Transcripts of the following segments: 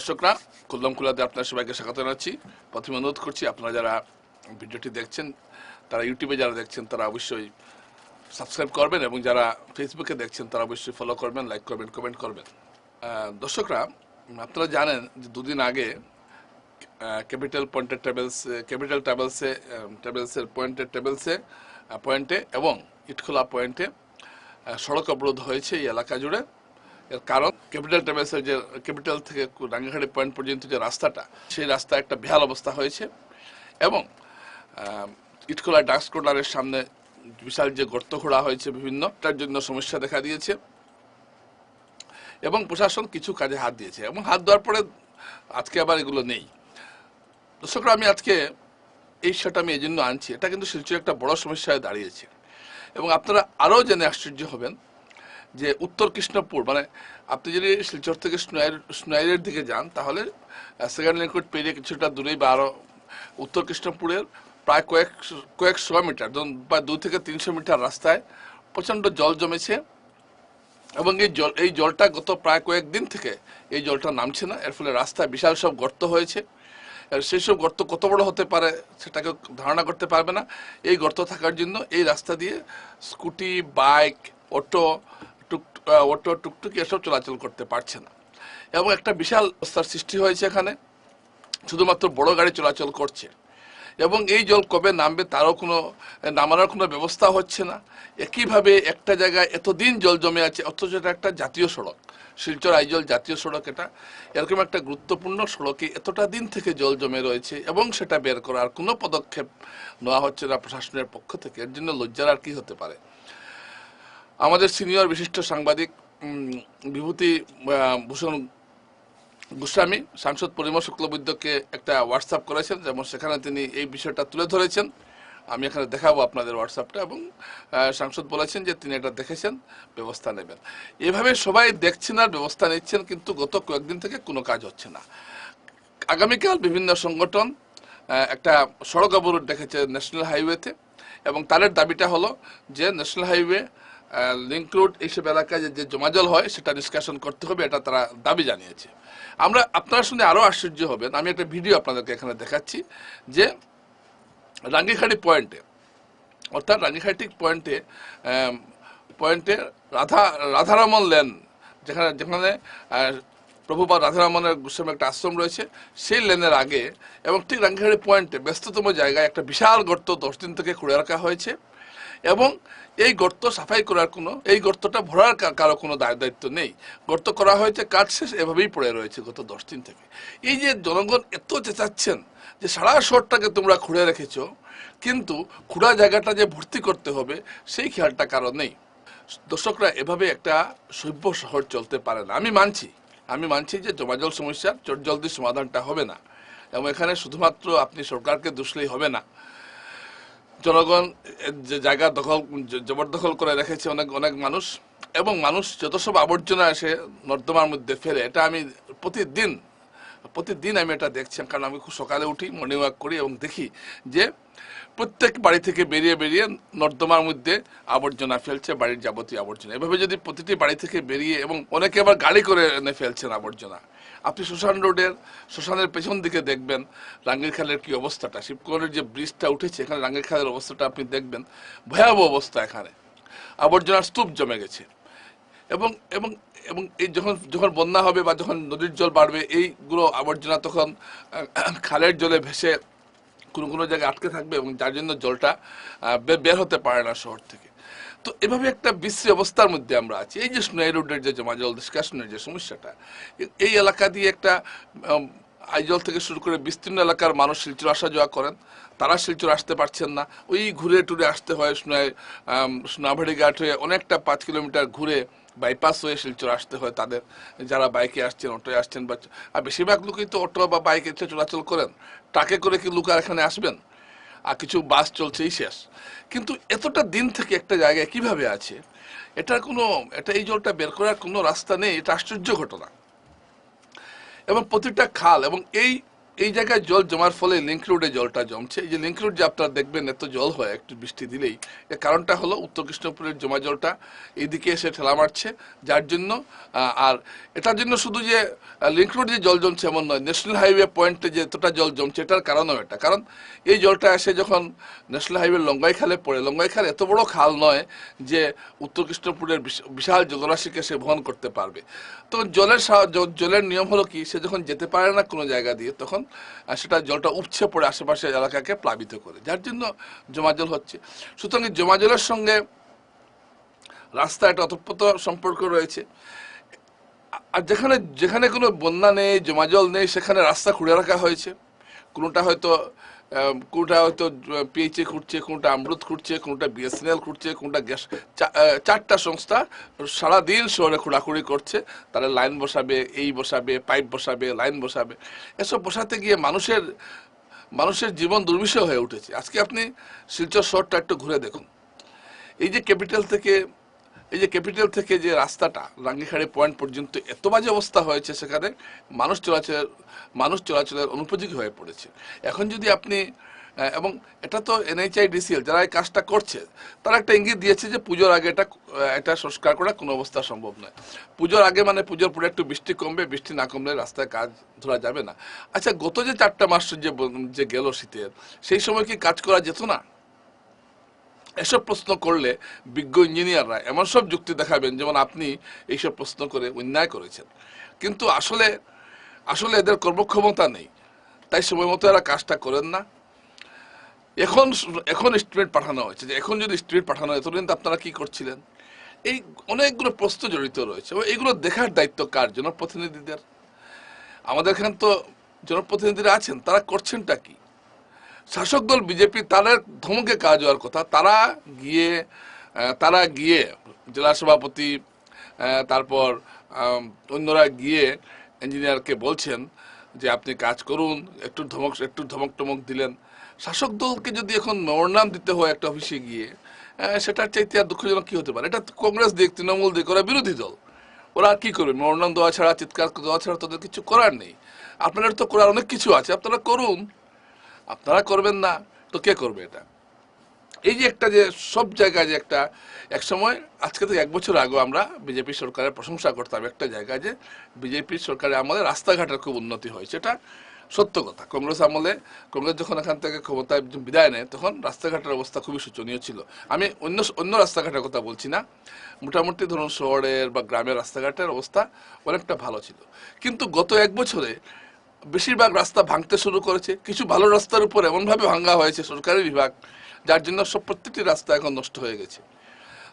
দর্শকরা খুল্লাম খুলাতে আপনার সবাইকে স্বাগত জানাচ্ছি। প্রথমে অনুরোধ করছি, আপনারা যারা ভিডিওটি দেখছেন, তারা ইউটিউবে যারা দেখছেন, তারা অবশ্যই সাবস্ক্রাইব করবেন এবং যারা ফেসবুকে দেখছেন, তারা অবশ্যই ফলো করবেন লাইক করবেন কমেন্ট করবেন। দর্শকরা, আপনারা জানেন যে দুদিন আগে ক্যাপিটাল পয়েন্টের ট্রাভেলস ক্যাপিটাল ট্রাভেলসে ট্রাভেলসের পয়েন্টের ট্রাভেলসে পয়েন্টে এবং ইটখোলা পয়েন্টে সড়ক অবরোধ হয়েছে এই এলাকা জুড়ে। এর কারণ ক্যাপিটাল ট্রাভেলসের যে ক্যাপিটাল থেকে রাঙ্গাঘাটি পয়েন্ট পর্যন্ত যে রাস্তাটা সেই রাস্তা একটা বেহাল অবস্থা হয়েছে এবং আহ, ইটখোলা ডাক্স কোর্নারের সামনে বিশাল যে গর্ত খোঁড়া হয়েছে বিভিন্ন তার জন্য সমস্যা দেখা দিয়েছে এবং প্রশাসন কিছু কাজে হাত দিয়েছে এবং হাত দেওয়ার পরে আজকে আবার এগুলো নেই। দর্শকরা আমি আজকে এই সেটা আমি এই জন্য আনছি এটা কিন্তু শিলচর একটা বড় সমস্যায় দাঁড়িয়েছে এবং আপনারা আরও জেনে আশ্চর্য হবেন যে উত্তর কৃষ্ণপুর মানে আপনি যদি শিলচর থেকে স্নোয়ারের দিকে যান, তাহলে সেকেন্ড লিঙ্কুড পেরিয়ে কিছুটা দূরেই বা আরও উত্তর কৃষ্ণপুরের প্রায় কয়েক কয়েকশো মিটার প্রায় দু থেকে তিনশো মিটার রাস্তায় প্রচণ্ড জল জমেছে এবং এই জল, এই জলটা গত প্রায় কয়েকদিন থেকে এই জলটা নামছে না। এর ফলে রাস্তায় বিশাল সব গর্ত হয়েছে। সেই সব গর্ত কত বড় হতে পারে সেটাকে ধারণা করতে পারবে না। এই গর্ত থাকার জন্য এই রাস্তা দিয়ে স্কুটি, বাইক, অটো টুক অটো টুকটুকি এসব চলাচল করতে পারছে না। এবং একটা বিশাল অবস্থার সৃষ্টি হয়েছে এখানে, শুধুমাত্র বড় গাড়ি চলাচল করছে। এবং এই জল কবে নামবে তারও কোনো, নামানোর কোনো ব্যবস্থা হচ্ছে না। একইভাবে একটা জায়গায় এতদিন জল জমে আছে, অথচ এটা একটা জাতীয় সড়ক। শিলচর আইজল জাতীয় সড়ক এটা। এরকম একটা গুরুত্বপূর্ণ সড়কে এতটা দিন থেকে জল জমে রয়েছে এবং সেটা বের করার কোনো পদক্ষেপ নেওয়া হচ্ছে না প্রশাসনের পক্ষ থেকে। এর জন্য লজ্জার আর কি হতে পারে? আমাদের সিনিয়র বিশিষ্ট সাংবাদিক বিভূতি ভূষণ গোস্বামী, সাংসদ পরিমল শুক্লবৈদ্যকে একটা হোয়াটসঅ্যাপ করেছেন, যেমন সেখানে তিনি এই বিষয়টা তুলে ধরেছেন। আমি এখানে দেখাবো আপনাদের হোয়াটসঅ্যাপটা এবং সাংসদ বলেছেন যে তিনি এটা দেখেছেন, ব্যবস্থা নেবেন। এভাবে সবাই দেখছেন আর ব্যবস্থা নিচ্ছেন, কিন্তু গত কয়েকদিন থেকে কোনো কাজ হচ্ছে না। আগামীকাল বিভিন্ন সংগঠন একটা সড়ক অবরোধ দেখেছে ন্যাশনাল হাইওয়েতে এবং তাদের দাবিটা হলো যে ন্যাশনাল হাইওয়ে লিঙ্ক রোড এইসব এলাকায় যে- জমাজল হয় সেটা নিষ্কাশন করতে হবে এটা তারা দাবি জানিয়েছে। আমরা আপনারা শুনে আরও আশ্চর্য হবেন আমি একটা ভিডিও আপনাদেরকে এখানে দেখাচ্ছি যে রাঙ্গিখাড়ি পয়েন্টে অর্থাৎ রাঙ্গিখাড়ি পয়েন্টে পয়েন্টে রাধা রাধারমন লেন যেখানে যেখানে আহ, প্রভুপাদ রাধারমনের গোস্বামী একটা আশ্রম রয়েছে সেই লেনের আগে এবং ঠিক রাঙ্গিখাড়ি পয়েন্টে ব্যস্ততম জায়গায় একটা বিশাল গর্ত দশ দিন থেকে খুঁড়ে রাখা হয়েছে। এবং এই গর্ত সাফাই করার কোনো, এই গর্তটা ভরার কারও কোনো দায়, দায়িত্ব নেই। গর্ত করা হয়েছে, কাজ শেষ, এভাবেই পড়ে রয়েছে গত দশ দিন থেকে। এই যে জনগণ এত চেঁচাচ্ছেন যে সারা শহরটাকে তোমরা খুঁড়ে রেখেছ, কিন্তু খুঁড়া জায়গাটা যে ভর্তি করতে হবে, সেই খেয়ালটা কারও নেই। দর্শকরা এভাবে একটা সভ্য শহর চলতে পারে না। আমি মানছি আমি মানছি যে জমাজল সমস্যার জলদি সমাধানটা হবে না। এবং এখানে শুধুমাত্র আপনি সরকারকে দুষলেই হবে না। জনগণ যে জায়গা দখল জবরদখল করে রেখেছে অনেক অনেক মানুষ, এবং মানুষ যত সব আবর্জনা এসে নর্দমার মধ্যে ফেলে, এটা আমি প্রতিদিন প্রতিদিন আমি এটা দেখছি, কারণ আমি খুব সকালে উঠি মর্নিং ওয়াক করি এবং দেখি যে প্রত্যেক বাড়ি থেকে বেরিয়ে বেরিয়ে নর্দমার মধ্যে আবর্জনা ফেলছে, বাড়ির যাবতীয় আবর্জনা। এভাবে যদি প্রতিটি বাড়ি থেকে বেরিয়ে এবং অনেকে আবার গাড়ি করে এনে ফেলছেন আবর্জনা। আপনি শ্মশান রোডের, শ্মশানের পেছন দিকে দেখবেন রাঙ্গের খালের কি অবস্থাটা। শিবকুমারের যে ব্রিজটা উঠেছে, এখানে রাঙ্গের খালের অবস্থাটা আপনি দেখবেন। ভয়াবহ অবস্থা এখানে। আবর্জনার স্তূপ জমে গেছে। এবং এবং এবং এই যখন যখন বন্যা হবে বা যখন নদীর জল বাড়বে, এইগুলো আবর্জনা তখন খালের জলে ভেসে কোনো কোনো জায়গায় আটকে থাকবে এবং যার জন্য জলটা বের হতে পারে না শহর থেকে। তো এভাবে একটা বিশ্রী অবস্থার মধ্যে আমরা আছি। এই যে স্নোয়াই রোডের যে জমা জল নিষ্কাশনের যে সমস্যাটা, এই এলাকা দিয়ে একটা আইজল থেকে শুরু করে বিস্তীর্ণ এলাকার মানুষ শিলচর আসা যাওয়া করেন। তারা শিলচর আসতে পারছেন না। ওই ঘুরে টুরে আসতে হয় সোনাই সোনাভাড়ি ঘাট হয়ে অনেকটা পাঁচ কিলোমিটার ঘুরে বাইপাস হয়ে শিলচর আসতে হয় তাদের। যারা বাইকে আসছেন অটোয় আসছেন বা, আর বেশিরভাগ লোকই তো অটো বা বাইকে চলাচল করেন। ট্রাকে করে কি লোক এখানে আসবেন? আর কিছু বাস চলছেই শেষ। কিন্তু এতটা দিন থেকে একটা জায়গায় কীভাবে আছে এটা কোনো, এটা এই জলটা বের করার কোনো রাস্তা নেই, এটা আশ্চর্য ঘটনা। এবং প্রতিটা খাল এবং এই এই জায়গায় জল জমার ফলে লিঙ্ক রোডে জলটা জমছে। এই যে লিঙ্ক রোড যে আপনারা দেখবেন, এত জল হয় একটু বৃষ্টি দিলেই। এর কারণটা হলো উত্তর কৃষ্ণপুরের জমা জলটা এইদিকে এসে ঠেলা মারছে। যার জন্য আর এটার জন্য শুধু যে লিঙ্ক রোড যে জল জমছে এমন নয় ন্যাশনাল হাইওয়ে পয়েন্টে যে এতটা জল জমছে, এটার কারণও এটা। কারণ এই জলটা এসে যখন ন্যাশনাল হাইওয়ে লঙ্গাই খালে পড়ে লঙ্গাই খাল এত বড় খাল নয় যে উত্তর কৃষ্ণপুরের বিশ- বিশাল জলরাশিকে সে বহন করতে পারবে। তো জলের জলের নিয়ম হলো কি, সে যখন যেতে পারে না কোনো জায়গা দিয়ে, তখন সেটা জলটা উপছে পড়ে আশেপাশের এলাকাকে প্লাবিত করে। যার জন্য জমা জল হচ্ছে। সুতরাং এই জমা জলের সঙ্গে রাস্তা একটা অতপ্রত সম্পর্ক রয়েছে। আর যেখানে যেখানে কোনো বন্যা নেই, জমা জল নেই, সেখানে রাস্তা খুঁড়ে রাখা হয়েছে। কোনোটা হয়তো কোনোটা হয়তো পিএইচএ খুঁটছে কোনটা আমরুত খুঁটছে কোনটা বিএসএনএল খুঁটছে কোনটা গ্যাস চারটা সংস্থা সারাদিন শহরে খোঁড়াখুড়ি করছে। তারা লাইন বসাবে, এই বসাবে, পাইপ বসাবে, লাইন বসাবে। এসব বসাতে গিয়ে মানুষের মানুষের জীবন দুর্বিষহ হয়ে উঠেছে। আজকে আপনি শিলচর শহরটা একটু ঘুরে দেখুন। এই যে ক্যাপিটাল থেকে এই যে ক্যাপিটাল থেকে যে রাস্তাটা, রাঙ্গিখাড়ি পয়েন্ট পর্যন্ত এত বাজে অবস্থা হয়েছে সেখানে মানুষ চলাচলের মানুষ চলাচলের অনুপযোগী হয়ে পড়েছে। এখন যদি আপনি এবং এটা তো এনএইচআইডিসিএল যারা এই কাজটা করছে, তারা একটা ইঙ্গিত দিয়েছে যে পুজোর আগে এটা এটা সংস্কার করা কোনো অবস্থা সম্ভব নয়। পুজোর আগে মানে পুজোর পরে একটু বৃষ্টি কমবে, বৃষ্টি না কমলে রাস্তায় কাজ ধরা যাবে না। আচ্ছা গত যে চারটা মাস যে যে গেল শীতের, সেই সময় কি কাজ করা যেত না? এসব প্রশ্ন করলে বিজ্ঞ ইঞ্জিনিয়াররা এমন সব যুক্তি দেখাবেন যেমন আপনি এইসব প্রশ্ন করে অন্যায় করেছেন। কিন্তু আসলে আসলে এদের কর্মক্ষমতা নেই। তাই সময় মতো এরা কাজটা করেন না। এখন এখন এস্টিমেট পাঠানো হয়েছে যে, এখন যদি এস্টিমেট পাঠানো হয় তখন আপনারা কি করছিলেন? এই অনেকগুলো প্রশ্ন জড়িত রয়েছে। এবং এগুলো দেখার দায়িত্ব কার? জনপ্রতিনিধিদের। আমাদের এখানে তো জনপ্রতিনিধিরা আছেন, তারা করছেনটা কি? শাসক দল বিজেপি, তাদের ধমকে কাজ হওয়ার কথা। তারা গিয়ে তারা গিয়ে জেলা সভাপতি তারপর অন্যরা গিয়ে ইঞ্জিনিয়ারকে বলছেন যে, আপনি কাজ করুন, একটু ধমক একটু ধমক টমক দিলেন। শাসক দলকে যদি এখন মরনাম দিতে হয় একটা অফিসে গিয়ে সেটার চাইতে আর দুঃখজনক কি হতে পারে? এটা কংগ্রেস দিক তৃণমূল দিক ওরা বিরোধী দল। ওরা কি করবে? মরনাম দেওয়া ছাড়া, চিৎকার দেওয়া ছাড়া তাদের কিছু করার নেই। আপনাদের তো করার অনেক কিছু আছে। আপনারা করুন। আপনারা করবেন না, তো কে করবে এটা? এই যে একটা যে সব জায়গায় যে একটা, এক সময়, আজকে থেকে এক বছর আগে আমরা বিজেপি সরকারের প্রশংসা করতাম একটা জায়গায় যে বিজেপি সরকারের আমাদের রাস্তাঘাটের খুব উন্নতি হয়েছে এটা সত্য কথা। কংগ্রেস আমলে, কংগ্রেস যখন এখান থেকে ক্ষমতায় বিদায় নেয়, তখন রাস্তাঘাটের অবস্থা খুবই শোচনীয় ছিল। আমি অন্য অন্য রাস্তাঘাটের কথা বলছি না, মোটামুটি ধরুন শহরের বা গ্রামের রাস্তাঘাটের অবস্থা অনেকটা ভালো ছিল। কিন্তু গত এক বছরে বেশিরভাগ রাস্তা ভাঙতে শুরু করেছে। কিছু ভালো রাস্তার উপর এমনভাবে ভাঙা হয়েছে সরকারি বিভাগ, যার জন্য সব প্রত্যেকটি রাস্তা এখন নষ্ট হয়ে গেছে।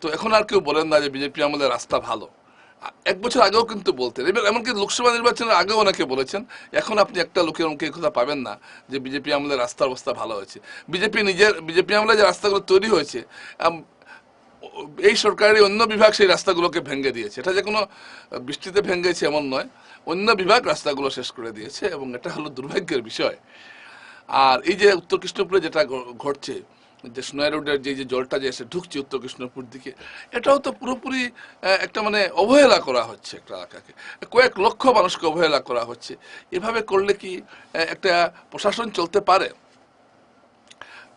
তো এখন আর কেউ বলেন না যে বিজেপি আমলে রাস্তা ভালো। এক বছর আগেও কিন্তু বলতেন, এবার এমনকি লোকসভা নির্বাচনের আগেও অনেকে বলেছেন, এখন আপনি একটা লোকের মুখে কথা পাবেন না যে বিজেপি আমলে রাস্তার অবস্থা ভালো হয়েছে। বিজেপি নিজের, বিজেপি আমলে যে রাস্তাগুলো তৈরি হয়েছে এই সরকারের অন্য বিভাগ সেই রাস্তাগুলোকে ভেঙে দিয়েছে। এটা যে কোনো বৃষ্টিতে ভেঙেছে এমন নয়। অন্য বিভাগ রাস্তাগুলো শেষ করে দিয়েছে এবং এটা হলো দুর্ভাগ্যের বিষয়। আর এই যে উত্তর কৃষ্ণপুরে যেটা ঘটছে, যে সোনাই রোডের যে যে জলটা যে এসে ঢুকছে উত্তর কৃষ্ণপুর দিকে, এটাও তো পুরোপুরি একটা মানে অবহেলা করা হচ্ছে একটা এলাকাকে। কয়েক লক্ষ মানুষকে অবহেলা করা হচ্ছে। এভাবে করলে কি একটা প্রশাসন চলতে পারে?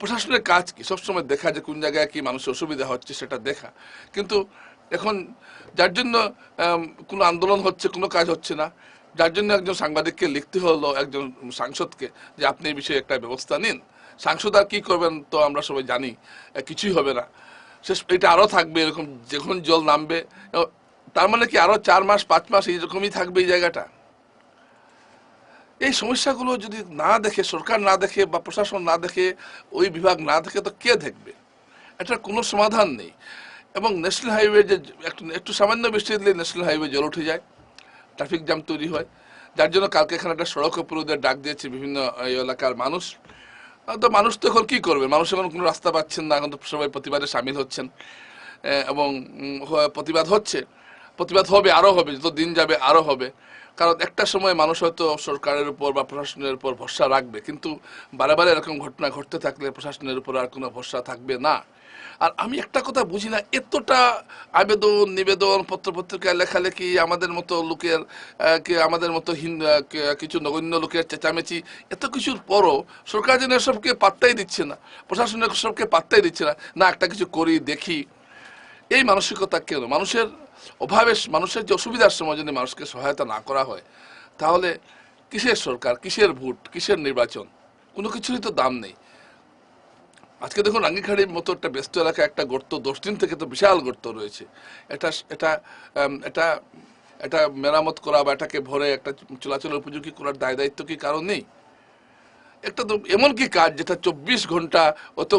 প্রশাসনের কাজ কি? সবসময় দেখা যে কোন জায়গায় কি মানুষের অসুবিধা হচ্ছে সেটা দেখা। কিন্তু এখন যার জন্য কোনো আন্দোলন হচ্ছে, কোনো কাজ হচ্ছে না, যার জন্য একজন সাংবাদিককে লিখতে হলো, একজন সাংসদকে, যে আপনি এই বিষয়ে একটা ব্যবস্থা নিন। সাংসদ আর কী করবেন তো আমরা সবাই জানি কিছুই হবে না। শেষ, এটা আরও থাকবে, এরকম যখন জল নামবে তার মানে কি আরও চার মাস, পাঁচ মাস এইরকমই থাকবে এই জায়গাটা? এই সমস্যাগুলো যদি না দেখে, সরকার না দেখে বা প্রশাসন না দেখে, ওই বিভাগ না দেখে, তো কে দেখবে? এটার কোনো সমাধান নেই। এবং ন্যাশনাল হাইওয়ে যে একটু একটু সামান্য বৃষ্টি দিলে ন্যাশনাল হাইওয়ে জল উঠে যায় ট্রাফিক জ্যাম তৈরি হয়। যার জন্য কালকে এখানে একটা সড়ক অবরোধের ডাক দিয়েছে বিভিন্ন এলাকার মানুষ। তো মানুষ তো এখন কী করবে? মানুষ এখন কোনো রাস্তা পাচ্ছেন না, এখন তো সবাই প্রতিবাদে সামিল হচ্ছেন। এবং প্রতিবাদ হচ্ছে। প্রতিবাদ হবে আরও হবে, যত দিন যাবে আরও হবে। কারণ একটা সময় মানুষ হয়তো সরকারের উপর বা প্রশাসনের উপর ভরসা রাখবে, কিন্তু বারে বারে এরকম ঘটনা ঘটতে থাকলে প্রশাসনের উপর আর কোনো ভরসা থাকবে না। আর আমি একটা কথা বুঝি না, এতটা আবেদন, নিবেদন পত্রপত্রিকায় লেখালেখি আমাদের মতো লোকের আমাদের মতো কিছু নগণ্য লোকের চেঁচামেচি, এত কিছুর পরও সরকার যেন এসবকে পাত্তাই দিচ্ছে না প্রশাসনের সবকে পাত্তাই দিচ্ছে না না একটা কিছু করি, দেখি। এই মানসিকতা কেন? মানুষের অভাবে মানুষের যে অসুবিধার সময় যদি মানুষকে সহায়তা না করা হয়, তাহলে কিসের সরকার, কিসের ভোট, কিসের নির্বাচন? কোনো কিছুরই তো দাম নেই। আজকে দেখুন রাঙ্গিখাড়ির মতো একটা ব্যস্ত এলাকা, একটা গর্ত, দশ দিন থেকে তো বিশাল গর্ত রয়েছে। এটা এটা এটা এটা মেরামত করা বা এটাকে ভরে একটা চলাচলের উপযোগী করার দায় দায়িত্ব কি কারণ নেই? একটা তো এমন কি কাজ যেটা চব্বিশ ঘণ্টা অত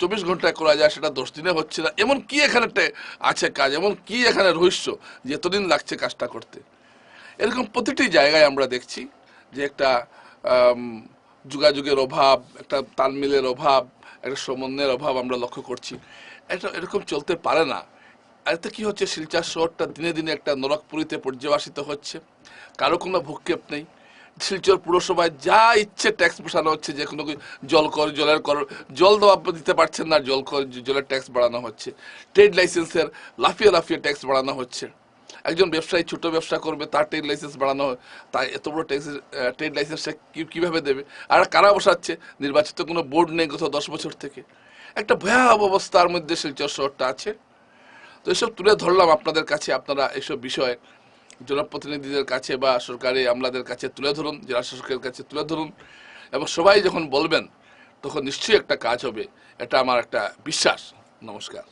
চব্বিশ ঘন্টায় করা যায় সেটা দশ দিনে হচ্ছে না? এমন কি এখানে আছে কাজ? এমন কি এখানে রহস্য যে এতদিন লাগছে কাজটা করতে? এরকম প্রতিটি জায়গায় আমরা দেখছি যে একটা যোগাযোগের অভাব, একটা তালমিলের অভাব, একটা সমন্বয়ের অভাব আমরা লক্ষ্য করছি। এটা এরকম চলতে পারে না। এতে কি হচ্ছে? শিলচর শহরটা দিনে দিনে একটা নরকপুরীতে পর্যবাসিত হচ্ছে। কারও কোনো ভূক্ষেপ নেই। শিলচর পুরসভায় যা ইচ্ছে ট্যাক্স বসানো হচ্ছে, যে কোনো জল কর, জলের কর, জল দেওয়া দিতে পারছেন না, জল কর, জলের ট্যাক্স বাড়ানো হচ্ছে। ট্রেড লাইসেন্সের লাফিয়ে লাফিয়ে ট্যাক্স বাড়ানো হচ্ছে। একজন ব্যবসায়ী, ছোট ব্যবসা করবে, তার ট্রেড লাইসেন্স বাড়ানো তাই এত বড় ট্যাক্স ট্রেড লাইসেন্স কীভাবে দেবে? আর কারা বসাচ্ছে? নির্বাচিত কোনো বোর্ড নেই গত দশ বছর থেকে। একটা ভয়াবহ অবস্থার মধ্যে শিলচর শহরটা আছে। তো এসব তুলে ধরলাম আপনাদের কাছে, আপনারা এসব বিষয়ে জনপ্রতিনিধিদের কাছে বা সরকারি আমলাদের কাছে তুলে ধরুন, জেলা শাসকের কাছে তুলে ধরুন। এবং সবাই যখন বলবেন, তখন নিশ্চয়ই একটা কাজ হবে। এটা আমার একটা বিশ্বাস। নমস্কার।